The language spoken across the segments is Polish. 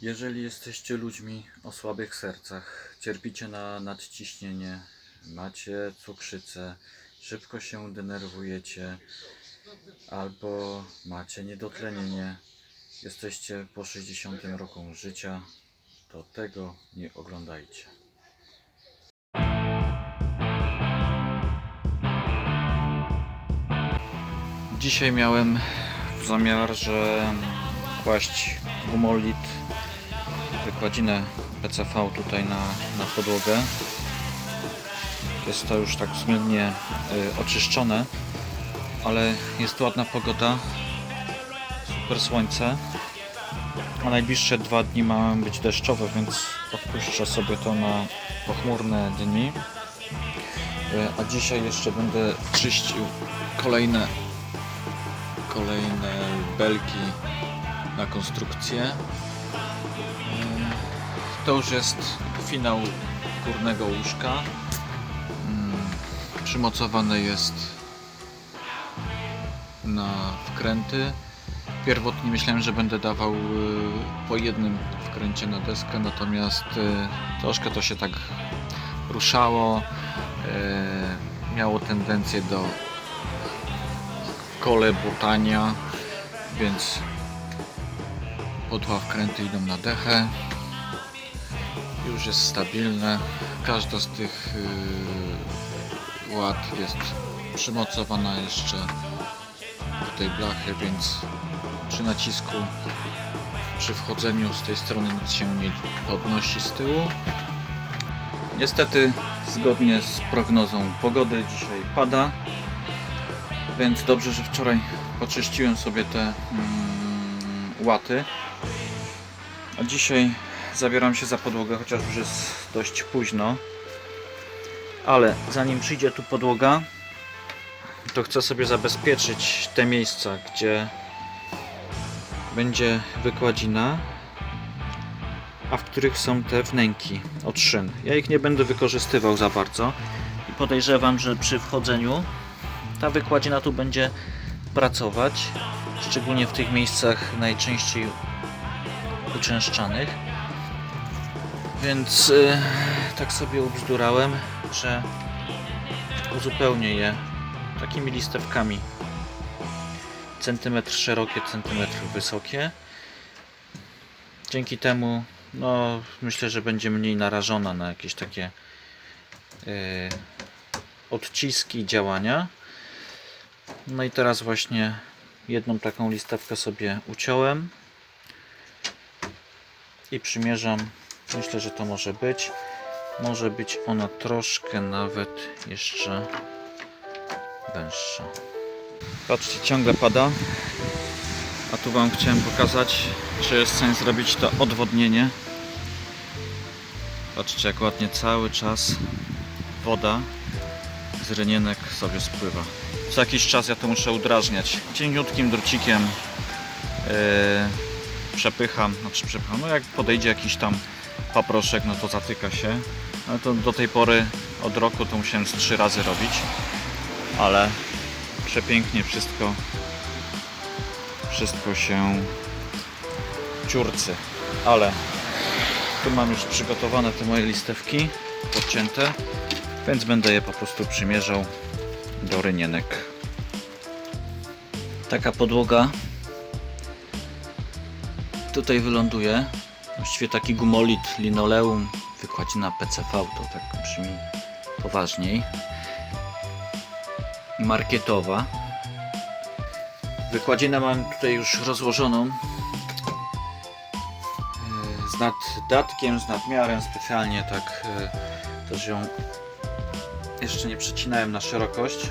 Jeżeli jesteście ludźmi o słabych sercach, cierpicie na nadciśnienie, macie cukrzycę, szybko się denerwujecie albo macie niedotlenienie, jesteście po 60 roku życia, to tego nie oglądajcie. Dzisiaj miałem zamiar, że kłaść gumolit, wykładzinę PCV tutaj na, na podłogę. Jest to już tak względnie y, oczyszczone, ale jest ładna pogoda, super słońce, a najbliższe dwa dni mają być deszczowe, więc odpuszczę sobie to na pochmurne dni. Y, A dzisiaj jeszcze będę czyścił kolejne kolejne belki na konstrukcję. To już jest finał górnego łóżka. Mm, Przymocowane jest na wkręty. Pierwotnie myślałem, że będę dawał yy, po jednym wkręcie na deskę, natomiast yy, troszkę to się tak ruszało. Yy, Miało tendencję do kole butania, więc po dwa wkręty idą na dechę. Już jest stabilne. Każda z tych yy, łat jest przymocowana jeszcze do tej blachy, więc przy nacisku, przy wchodzeniu z tej strony nic się nie podnosi z tyłu. Niestety, zgodnie z prognozą pogody, dzisiaj pada. Więc dobrze, że wczoraj poczyściłem sobie te mm, łaty. A dzisiaj zabieram się za podłogę, chociaż już jest dość późno. Ale zanim przyjdzie tu podłoga, to chcę sobie zabezpieczyć te miejsca, gdzie będzie wykładzina, a w których są te wnęki od szyn. Ja ich nie będę wykorzystywał za bardzo i podejrzewam, że przy wchodzeniu ta wykładzina tu będzie pracować, szczególnie w tych miejscach najczęściej uczęszczanych. Więc y, tak sobie ubzdurałem, że uzupełnię je takimi listewkami. Centymetr szerokie, centymetr wysokie. Dzięki temu, no myślę, że będzie mniej narażona na jakieś takie y, odciski działania. No i teraz właśnie jedną taką listewkę sobie uciąłem i przymierzam. Myślę, że to może być. Może być ona troszkę nawet jeszcze węższa. Patrzcie, ciągle pada. A tu Wam chciałem pokazać, że jest sens zrobić to odwodnienie. Patrzcie, jak ładnie cały czas woda z rynienek sobie spływa. Co jakiś czas ja to muszę udrażniać. Cieniutkim drucikiem yy, przepycham, znaczy przepycham, no jak podejdzie jakiś tam paproszek, no to zatyka się. Ale to do tej pory od roku to musiałem z trzy razy robić. Ale przepięknie wszystko wszystko się ciurcy. Ale tu mam już przygotowane te moje listewki podcięte, więc będę je po prostu przymierzał do rynienek. Taka podłoga tutaj wyląduje. Właściwie taki gumolit, linoleum, wykładzina PCV, to tak brzmi poważniej. Markietowa. Wykładzinę mam tutaj już rozłożoną e, z naddatkiem, z nadmiarem, specjalnie tak e, też ją jeszcze nie przecinałem na szerokość.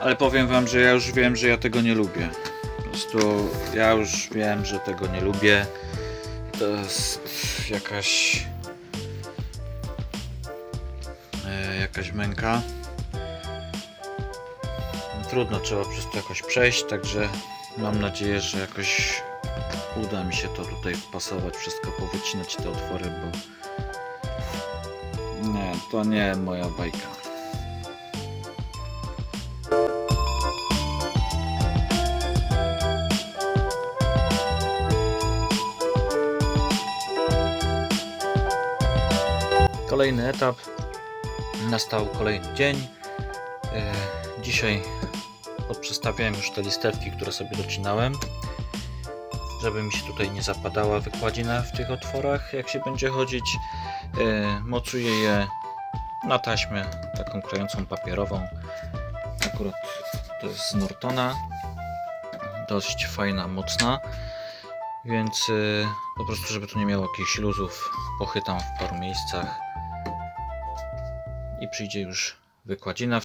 Ale powiem Wam, że ja już wiem, że ja tego nie lubię. Prostu ja już wiem, że tego nie lubię. To jest jakaś e, jakaś męka. Trudno, trzeba przez to jakoś przejść, także mam nadzieję, że jakoś uda mi się to tutaj wpasować, wszystko powycinać te otwory, bo nie, to nie moja bajka. Kolejny etap. Nastał kolejny dzień. E, Dzisiaj odprzestawiałem już te listewki, które sobie docinałem, żeby mi się tutaj nie zapadała wykładzina w tych otworach, jak się będzie chodzić. E, Mocuję je na taśmę taką klejącą papierową. Akurat to jest z Nortona. Dość fajna, mocna. Więc y, po prostu, żeby tu nie miało jakichś luzów, pochytam w paru miejscach i przyjdzie już wykładzina.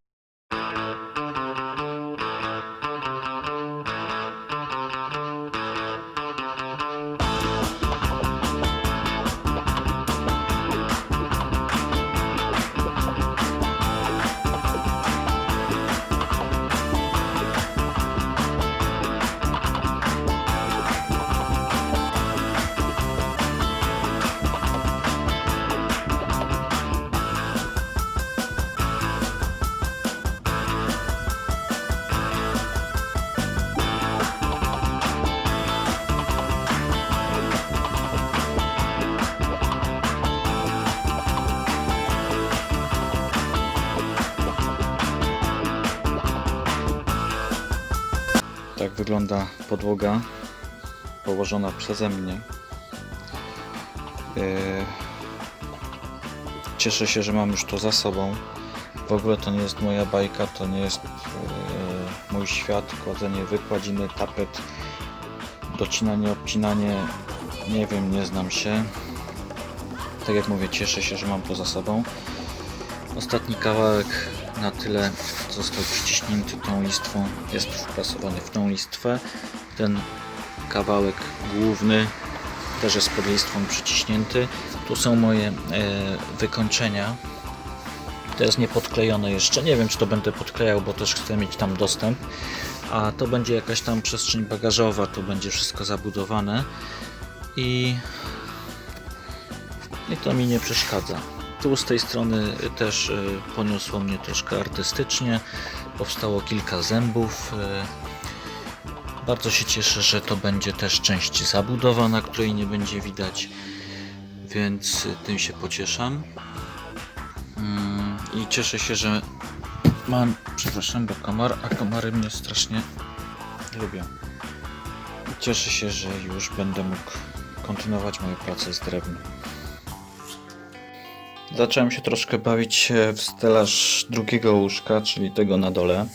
Tak wygląda podłoga położona przeze mnie. Yy, Cieszę się, że mam już to za sobą. W ogóle to nie jest moja bajka, to nie jest yy, mój świat. Kładzenie wykładziny, tapet, docinanie, obcinanie. Nie wiem, nie znam się. Tak jak mówię, cieszę się, że mam to za sobą. Ostatni kawałek na tyle został przyciśnięty tą listwą, jest wpasowany w tą listwę. Ten kawałek główny też jest pod listwą przyciśnięty. Tu są moje e, wykończenia. To jest niepodklejone jeszcze. Nie wiem, czy to będę podklejał, bo też chcę mieć tam dostęp. A to będzie jakaś tam przestrzeń bagażowa, tu będzie wszystko zabudowane. I, i to mi nie przeszkadza. Tu z tej strony też y, poniosło mnie troszkę artystycznie. Powstało kilka zębów. y. Bardzo się cieszę, że to będzie też część zabudowana, której nie będzie widać, więc tym się pocieszam. Mm, I cieszę się, że mam, przepraszam, bo komar, a komary mnie strasznie lubią. Cieszę się, że już będę mógł kontynuować moją pracę z drewnem. Zacząłem się troszkę bawić e, w stelaż drugiego łóżka, czyli tego na dole.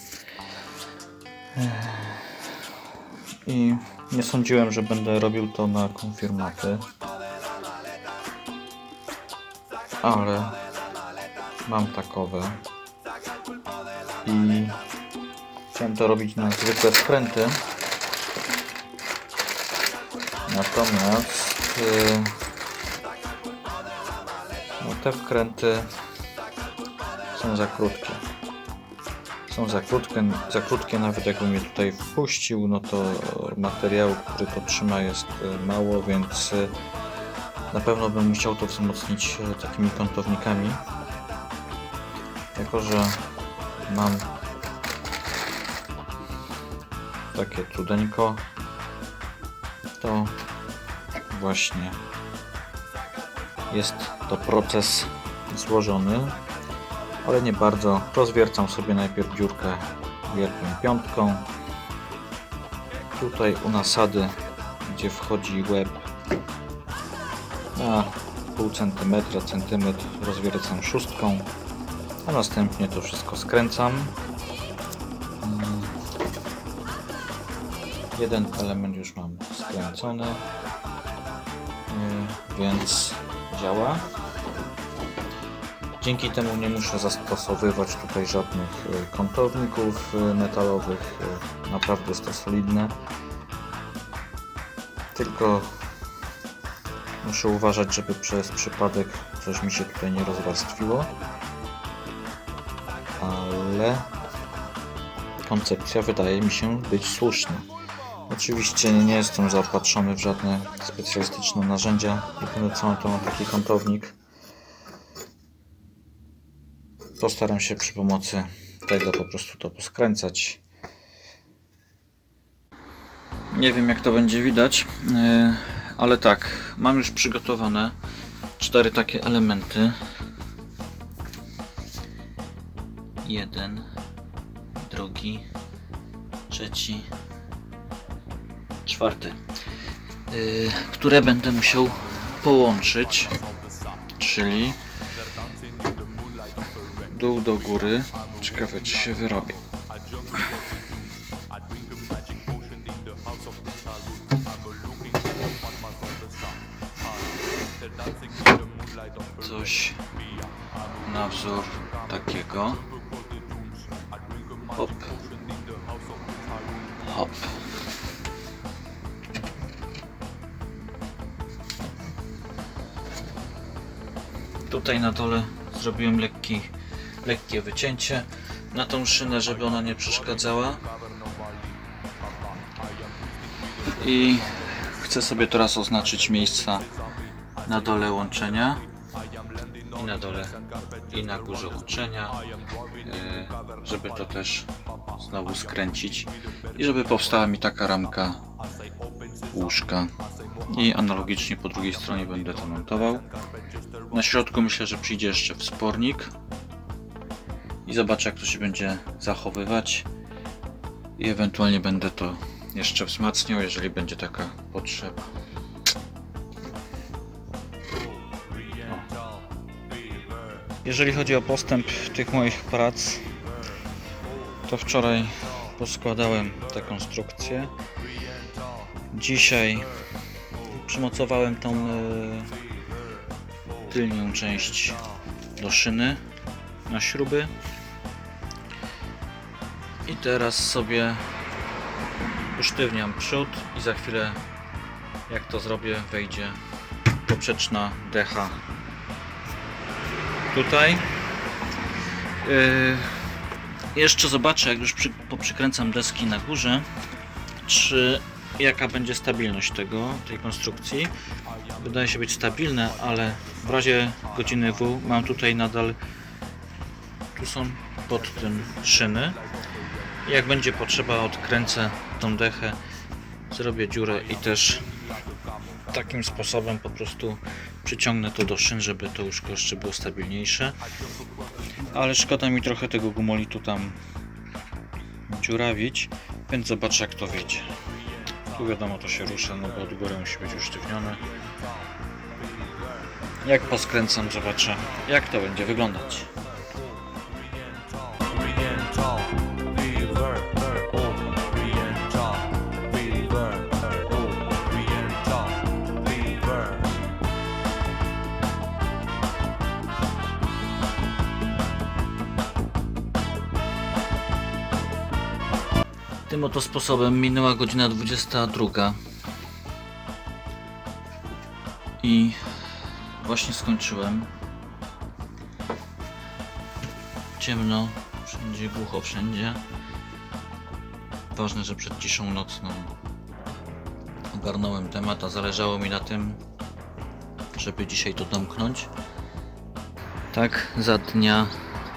I nie sądziłem, że będę robił to na konfirmaty. Ale mam takowe. I chciałem to robić na zwykłe wkręty. Natomiast yy, te wkręty są za krótkie. Są za krótkie, za krótkie, nawet jakbym je tutaj wpuścił, no to materiału, który to trzyma jest e, mało, więc e, na pewno bym musiał to wzmocnić e, takimi kątownikami. Jako, że mam takie cudeńko, to właśnie jest to proces złożony, ale nie bardzo. Rozwiercam sobie najpierw dziurkę wielką piątką. Tutaj u nasady, gdzie wchodzi łeb na pół centymetra, centymetr rozwiercam szóstką, a następnie to wszystko skręcam. Jeden element już mam skręcony, Yy, więc działa. Dzięki temu nie muszę zastosowywać tutaj żadnych y, kątowników y, metalowych. y, Naprawdę jest to solidne. Tylko muszę uważać, żeby przez przypadek coś mi się tutaj nie rozwarstwiło. Ale koncepcja wydaje mi się być słuszna. Oczywiście nie jestem zaopatrzony w żadne specjalistyczne narzędzia. Jedyne co to mam taki kątownik. Postaram się przy pomocy tego po prostu to poskręcać. Nie wiem jak to będzie widać, yy, ale tak, mam już przygotowane cztery takie elementy. jeden, drugi, trzeci, czwarty, yy, które będę musiał połączyć, czyli dół do góry. Ciekawe, czy się wyrobi. Coś na wzór takiego. Hop. Hop. Tutaj na dole zrobiłem lekki, lekkie wycięcie na tą szynę, żeby ona nie przeszkadzała. I chcę sobie teraz oznaczyć miejsca na dole łączenia i na dole i na górze łączenia, e, żeby to też znowu skręcić i żeby powstała mi taka ramka łóżka i analogicznie po drugiej stronie będę to montował. Na środku myślę, że przyjdzie jeszcze wspornik i zobaczę jak to się będzie zachowywać i ewentualnie będę to jeszcze wzmacniał, jeżeli będzie taka potrzeba. Jeżeli chodzi o postęp tych moich prac, to wczoraj poskładałem tę konstrukcję. Dzisiaj przymocowałem tą tylnią część do szyny na śruby. I teraz sobie usztywniam przód i za chwilę jak to zrobię wejdzie poprzeczna decha tutaj. Yy, jeszcze zobaczę, jak już przy, poprzykręcam deski na górze, czy jaka będzie stabilność tego, tej konstrukcji. Wydaje się być stabilne, ale w razie godziny W mam tutaj nadal, tu są pod tym szyny. Jak będzie potrzeba, odkręcę tą dechę, zrobię dziurę i też takim sposobem po prostu przyciągnę to do szyn, żeby to łóżko jeszcze było stabilniejsze. Ale szkoda mi trochę tego gumolitu tam dziurawić, więc zobaczę jak to wyjdzie. Tu wiadomo to się rusza, no bo od góry musi być usztywnione. Jak poskręcam, zobaczę jak to będzie wyglądać. Tym oto sposobem minęła godzina 22 i właśnie skończyłem. Ciemno, wszędzie głucho, wszędzie. Ważne, że przed ciszą nocną ogarnąłem temat, a zależało mi na tym, żeby dzisiaj to domknąć. Tak za dnia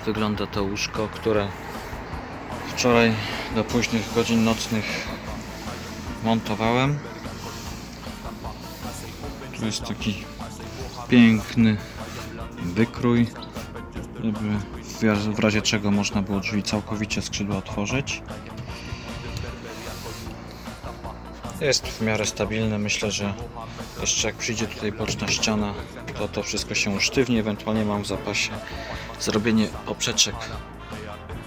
wygląda to łóżko, które wczoraj do późnych godzin nocnych montowałem. Tu jest taki piękny wykrój, żeby w raz- w razie czego można było drzwi całkowicie skrzydła otworzyć. Jest w miarę stabilny, myślę, że jeszcze jak przyjdzie tutaj boczna ściana, to to wszystko się usztywni, ewentualnie mam w zapasie zrobienie poprzeczek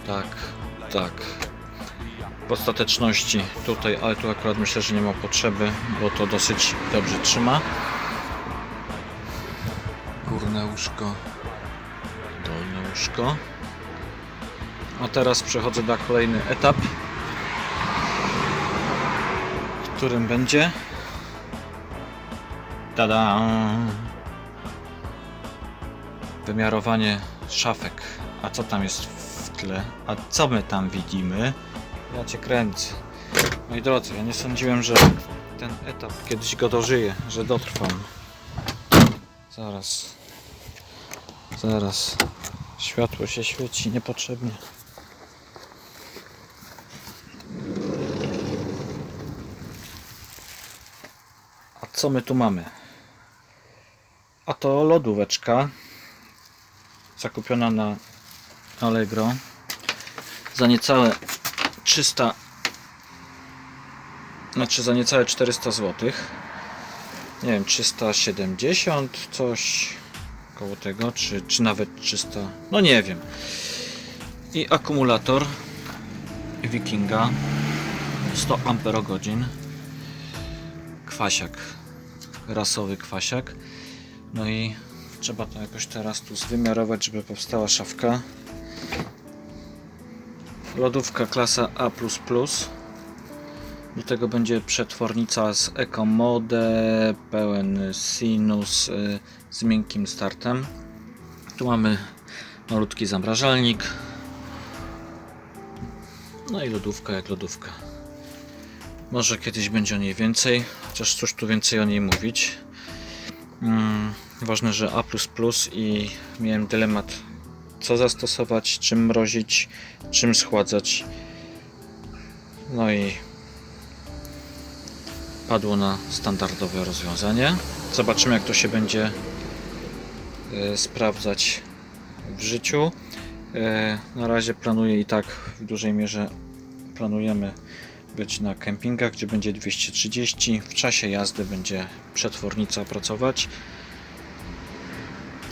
tak, tak. W ostateczności tutaj, ale tu akurat myślę, że nie ma potrzeby, bo to dosyć dobrze trzyma. Górne łóżko, dolne łóżko. A teraz przechodzę na kolejny etap, którym będzie tada wymiarowanie szafek. A co tam jest A co my tam widzimy? Ja cię kręcę. Moi drodzy, ja nie sądziłem, że ten etap kiedyś go dożyję, że dotrwam. Zaraz. Zaraz. Światło się świeci niepotrzebnie. A co my tu mamy? A to lodóweczka zakupiona na Allegro. Za niecałe 300 znaczy za niecałe 400 zł. Nie wiem, 370 coś koło tego, czy, czy nawet 300, no nie wiem. I akumulator Wikinga 100 amperogodzin kwasiak rasowy kwasiak no i trzeba to jakoś teraz tu zwymiarować żeby powstała szafka lodówka klasa A++ do tego będzie przetwornica z Ecomode pełen sinus y, z miękkim startem. Tu mamy malutki zamrażalnik. No i lodówka jak lodówka. Może kiedyś będzie o niej więcej, chociaż cóż tu więcej o niej mówić. Mm, ważne, że A i miałem dylemat co zastosować, czym mrozić, czym schładzać. No i padło na standardowe rozwiązanie. Zobaczymy jak to się będzie e, sprawdzać w życiu. E, na razie planuję i tak w dużej mierze planujemy być na kempingach, gdzie będzie 230. W czasie jazdy będzie przetwornica pracować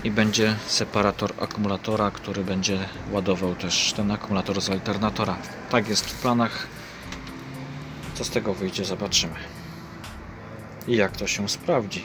i będzie separator akumulatora, który będzie ładował też ten akumulator z alternatora. Tak jest w planach. Co z tego wyjdzie, zobaczymy. I jak to się sprawdzi.